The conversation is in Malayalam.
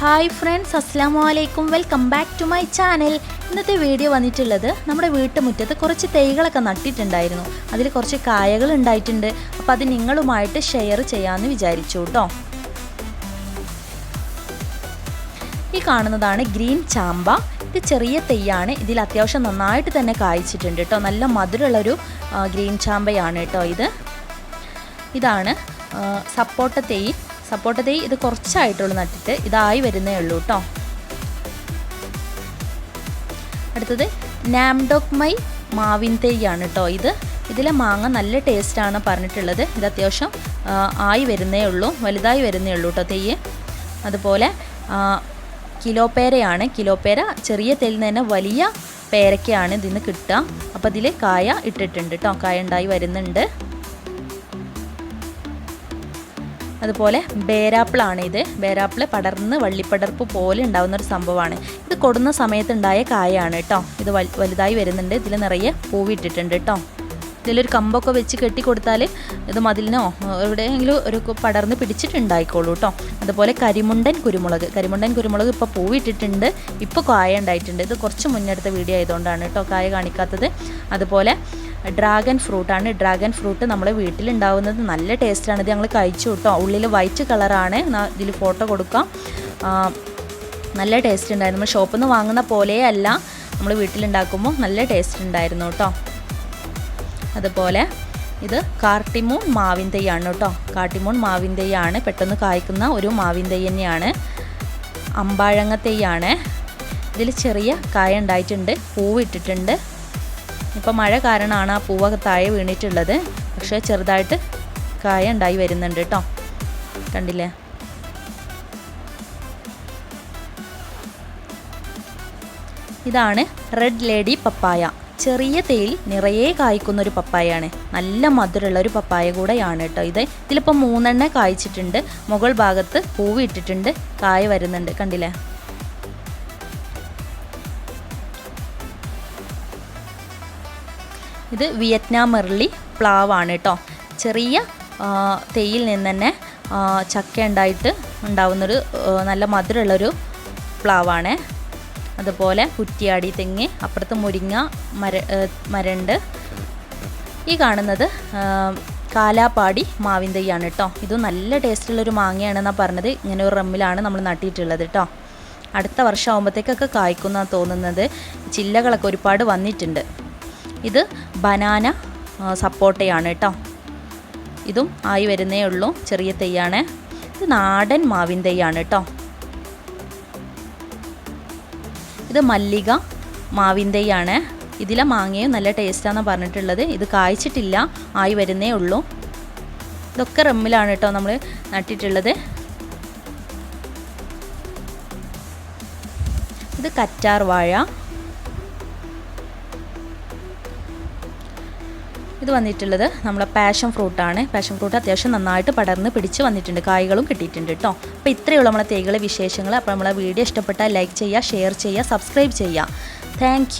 ഹായ് ഫ്രണ്ട്സ് അസ്സാം വലൈക്കും welcome back to my channel ഇന്നത്തെ വീഡിയോ വന്നിട്ടുള്ളത് നമ്മുടെ വീട്ടുമുറ്റത്ത് കുറച്ച് തൈകളൊക്കെ നട്ടിട്ടുണ്ടായിരുന്നു. അതിൽ കുറച്ച് കായകൾ ഉണ്ടായിട്ടുണ്ട്. അപ്പോൾ അത് നിങ്ങളുമായിട്ട് ഷെയർ ചെയ്യാമെന്ന് വിചാരിച്ചു കേട്ടോ. ഈ കാണുന്നതാണ് ഗ്രീൻ ചാമ്പ. ഇത് ചെറിയ തെയ്യാണ് ഇതിൽ അത്യാവശ്യം നന്നായിട്ട് തന്നെ കായ്ച്ചിട്ടുണ്ട് കേട്ടോ. നല്ല മധുരമുള്ളൊരു ഗ്രീൻ ചാമ്പയാണ് കേട്ടോ ഇത്. ഇതാണ് സപ്പോട്ട തെയ് സപ്പോട്ട തൈ ഇത് കുറച്ചായിട്ടുള്ളൂ നട്ടിട്ട്. ഇതായി വരുന്നേ ഉള്ളൂ കേട്ടോ അടുത്തത് നാംഡോക് മൈ മാവിൻ തൈയാണ് കേട്ടോ ഇത്. ഇതിലെ മാങ്ങ നല്ല ടേസ്റ്റാണ് പറഞ്ഞിട്ടുള്ളത്. ഇത് അത്യാവശ്യം ആയി വരുന്നേ ഉള്ളൂ. വലുതായി വരുന്നേ ഉള്ളൂ കേട്ടോ തെയ്യ് അതുപോലെ കിലോപ്പേരയാണ് കിലോ പേരയാണ്. കിലോ പേര ചെറിയ തെല്ലിൽ നിന്ന് തന്നെ വലിയ പേരക്കയാണ് ഇതിന് കിട്ടുക. അപ്പോൾ ഇതിൽ കായ ഇട്ടിട്ടുണ്ട് കേട്ടോ കായ ഉണ്ടായി വരുന്നുണ്ട്. അതുപോലെ ബേരാപ്പിളാണ് ഇത്. ബേരാപ്പിൾ പടർന്ന് വള്ളിപ്പടർപ്പ് പോലെ ഉണ്ടാകുന്ന ഒരു സംഭവമാണ്. ഇത് കൊടുന്ന സമയത്തുണ്ടായ കായാണ് കേട്ടോ ഇത് വലുതായി വരുന്നുണ്ട്. ഇതിൽ നിറയെ പൂവിട്ടിട്ടുണ്ട് കേട്ടോ ഇതിലൊരു കമ്പൊക്കെ വെച്ച് കെട്ടി കൊടുത്താൽ ഇത് മതിലിനോ എവിടെയെങ്കിലും ഒരു പടർന്ന് പിടിച്ചിട്ടുണ്ടായിക്കോളൂ കേട്ടോ അതുപോലെ കരിമുണ്ടൻ കുരുമുളക്. കരിമുണ്ടൻ കുരുമുളക് ഇപ്പോൾ പൂവിട്ടിട്ടുണ്ട്. ഇപ്പോൾ കായ ഉണ്ടായിട്ടുണ്ട്. ഇത് കുറച്ച് മുന്നെടുത്ത വീഡിയോ ആയതുകൊണ്ടാണ് കേട്ടോ കായ കാണിക്കാത്തത്. അതുപോലെ ഡ്രാഗൺ ഫ്രൂട്ടാണ്. ഡ്രാഗൺ ഫ്രൂട്ട് നമ്മുടെ വീട്ടിലുണ്ടാവുന്നത് നല്ല ടേസ്റ്റാണ്. ഇത് ഞങ്ങൾ കഴിച്ചു കേട്ടോ. ഉള്ളിൽ വൈറ്റ് കളറാണ്. ഇതിൽ ഫോട്ടോ കൊടുക്കാം. നല്ല ടേസ്റ്റ് ഉണ്ടായിരുന്നു. നമ്മൾ ഷോപ്പിൽ നിന്ന് വാങ്ങുന്ന പോലെയല്ല നമ്മൾ വീട്ടിലുണ്ടാക്കുമ്പോൾ നല്ല ടേസ്റ്റ് ഉണ്ടായിരുന്നു കേട്ടോ. അതുപോലെ ഇത് കാർട്ടിമൂൺ മാവിൻ തൈയാണ് കേട്ടോ. കാർട്ടിമൂൺ മാവിൻ തൈയാണ് പെട്ടെന്ന് കായ്ക്കുന്ന ഒരു മാവിൻ തൈ തന്നെയാണ്. അമ്പാഴങ്ങ തൈയാണ് ഇതിൽ ചെറിയ കായ ഉണ്ടായിട്ടുണ്ട്. പൂവ് ഇട്ടിട്ടുണ്ട്. ഇപ്പോൾ മഴ കാരണമാണ് ആ പൂവൊക്കെ താഴെ വീണിട്ടുള്ളത്. പക്ഷേ ചെറുതായിട്ട് കായ ഉണ്ടായി വരുന്നുണ്ട് കേട്ടോ. കണ്ടില്ലേ? ഇതാണ് റെഡ് ലേഡി പപ്പായ. ചെറിയ തേയിൽ നിറയെ കായ്ക്കുന്ന ഒരു പപ്പായയാണ്. നല്ല മധുരമുള്ള ഒരു പപ്പായ കൂടെയാണ് കേട്ടോ ഇത്. ഇതിലിപ്പോൾ മൂന്നെണ്ണ കായ്ച്ചിട്ടുണ്ട്. മുകൾ ഭാഗത്ത് പൂവിട്ടിട്ടുണ്ട് കായ വരുന്നുണ്ട്. കണ്ടില്ലേ? ഇത് വിയറ്റ്നാം മെർലി പ്ലാവാണ് കേട്ടോ ചെറിയ തേയിൽ നിന്ന് തന്നെ ചക്ക ഉണ്ടായിട്ട് ഉണ്ടാവുന്നൊരു നല്ല മധുരമുള്ളൊരു പ്ലാവാണ്. അതുപോലെ കുറ്റിയാടി തെങ്ങ് അപ്പുറത്ത് മുരിങ്ങ മര മരണ്ട്. ഈ കാണുന്നത് കാലാപ്പാടി മാവിൻ തൈയാണ് കേട്ടോ ഇത് നല്ല ടേസ്റ്റുള്ളൊരു മാങ്ങയാണെന്നാണ് പറഞ്ഞത്. ഇങ്ങനെ ഒരു റമ്മിലാണ് നമ്മൾ നട്ടിയിട്ടുള്ളത് കേട്ടോ അടുത്ത വർഷം ആകുമ്പോഴത്തേക്കൊക്കെ കായ്ക്കുന്ന തോന്നുന്നത്. ചില്ലകളൊക്കെ ഒരുപാട് വന്നിട്ടുണ്ട്. ഇത് ബനാന സപ്പോട്ടയാണ് കേട്ടോ ഇതും ആയി വരുന്നേ ഉള്ളൂ. ചെറിയ തെയ്യാണ്. ഇത് നാടൻ മാവിൻ തെയ്യാണ് കേട്ടോ ഇത് മല്ലിക മാവിൻ തെയ്യാണ്. ഇതിലെ മാങ്ങയും നല്ല ടേസ്റ്റാണെന്ന് പറഞ്ഞിട്ടുള്ളത്. ഇത് കായ്ച്ചിട്ടില്ല. ആയി വരുന്നേ ഉള്ളൂ. ഇതൊക്കെ റമ്മിലാണ് കേട്ടോ നമ്മൾ നട്ടിട്ടുള്ളത്. ഇത് കറ്റാർ വാഴ. ഇത് വന്നിട്ടുള്ളത് നമ്മളെ പാഷൻ ഫ്രൂട്ടാണ് പാഷൻ ഫ്രൂട്ട് അത്യാവശ്യം നന്നായിട്ട് പടർന്ന് പിടിച്ച് വന്നിട്ടുണ്ട്. കായ്കളും കിട്ടിയിട്ടുണ്ട് കേട്ടോ അപ്പോൾ ഇത്രയുള്ള നമ്മളെ തേകളെ വിശേഷങ്ങൾ അപ്പോൾ നമ്മളെ വീഡിയോ ഇഷ്ടപ്പെട്ടാൽ ലൈക്ക് ചെയ്യുക ഷെയർ ചെയ്യുക സബ്സ്ക്രൈബ് ചെയ്യുക. താങ്ക്